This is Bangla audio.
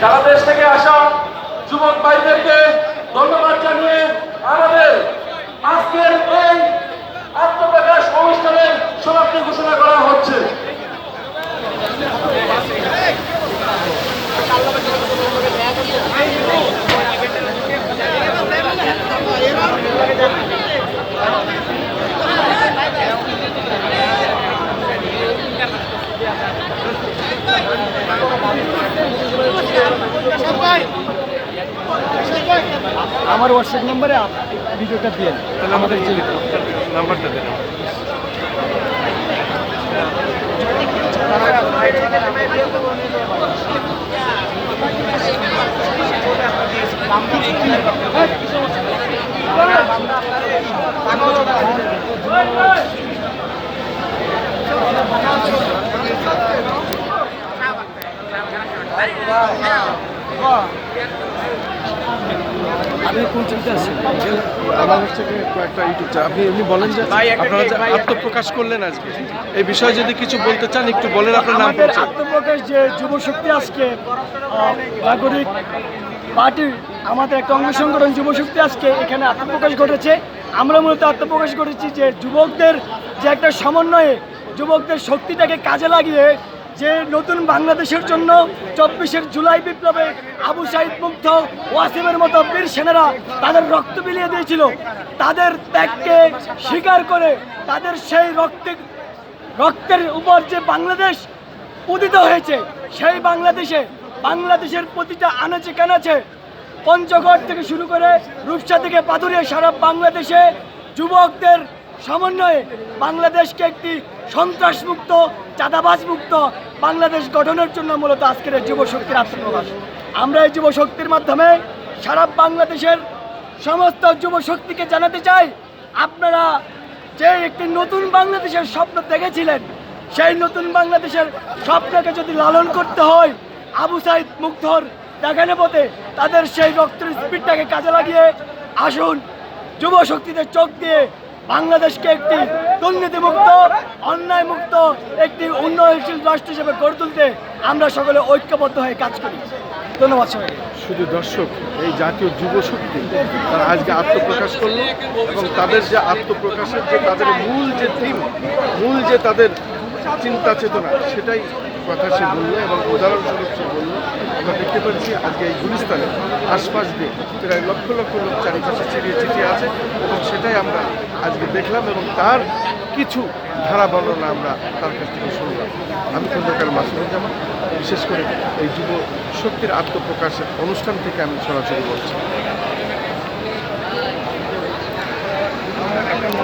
সারা দেশ থেকে আসা যুবক ভাইদেরকে ধন্যবাদ জানিয়ে আমাদের আজকের এই আত্মপ্রকাশ অনুষ্ঠানের সমাপ্তি ঘোষণা করা হচ্ছে। আমার হোয়াটসঅ্যাপ নম্বরে ভিডিওটা দিয়ে তাহলে আমাদের নাম্বারটা দেন। আপনি কোন চিন্তা আছেন? আমার হচ্ছে কয়েকটা ইউটিউব চ্যানেল। আপনি এমনি বলেন যে আপনারা যে আত্মপ্রকাশ করলেন আজকে এই বিষয়ে যদি কিছু বলতে চান একটু বলেন আপনার নাম আমাদের পরিচয়। আত্মপ্রকাশ যে যুব শক্তি আজকে নাগরিক পার্টির আমাদের একটা অঙ্গ সংগঠন যুব শক্তি আজকে এখানে আত্মপ্রকাশ ঘটেছে। আমরা মূলত আত্মপ্রকাশ করেছি যে যুবকদের যে একটা সমন্বয়ে যুবকদের শক্তিটাকে কাজে লাগিয়ে যে নতুন বাংলাদেশের জন্য চব্বিশের জুলাই বিপ্লবে আবু সাইদ মুগ্ধ, ওয়াসিমের মতো বীর সেনারা তাদের রক্ত বিলিয়ে দিয়েছিল। তাদের ত্যাগকে স্বীকার করে তাদের সেই রক্তে রক্তের উপর যে বাংলাদেশ উদিত হয়েছে, সেই বাংলাদেশে বাংলাদেশের প্রতিটা আনাচে কানাচে পঞ্চগড় থেকে শুরু করে রূপসা থেকে পাথুরিয়া সারা বাংলাদেশে যুবকদের সমন্বয়ে বাংলাদেশকে একটি সন্ত্রাসমুক্ত চাঁদাবাজ মুক্ত বাংলাদেশ গঠনের জন্য মূলত আজকের এই যুব শক্তির আত্মপ্রকাশ। আমরা এই যুবশক্তির মাধ্যমে সারা বাংলাদেশের সমস্ত যুবশক্তিকে জানাতে চাই, আপনারা যে একটি নতুন বাংলাদেশের স্বপ্ন দেখেছিলেন, সেই নতুন বাংলাদেশের স্বপ্নকে যদি লালন করতে হয়, আবু সাইদ মুগ্ধর দেখানো পথে তাদের সেই রক্তের স্পিডটাকে কাজে লাগিয়ে আসুন যুব শক্তিতে চোখ দিয়ে বাংলাদেশকে একটি দুর্নীতিমুক্ত অন্যায় মুক্ত একটি উন্নয়নশীল রাষ্ট্র হিসেবে গড়ে তুলতে আমরা সকলে ঐক্যবদ্ধ হয়ে কাজ করি। ধন্যবাদ সবাইকে। শুধু দর্শক, এই জাতীয় যুব শক্তি, তারা আজকে আত্মপ্রকাশ করল এবং তাদের যে আত্মপ্রকাশের যে তাদের মূল যে থিম মূল যে তাদের চিন্তা চেতনা, সেটাই কথা সে বলল এবং উদাহরণস্বরূপ সে বলল, আমরা দেখতে পাচ্ছি আজকে এই গুলিস্তানে আশপাশ দিয়ে প্রায় লক্ষ লক্ষ লোক চারিপাশে ছিটিয়ে ছিটিয়ে আছে এবং সেটাই আমরা আজকে দেখলাম এবং তার কিছু ধারা বর্ণনা আমরা তার কাছ থেকে শুনলাম। আমি খন্দকার মাসুদুজ্জামান, বিশেষ করে এই যুব শক্তির আত্মপ্রকাশের অনুষ্ঠান থেকে আমি সরাসরি বলছি।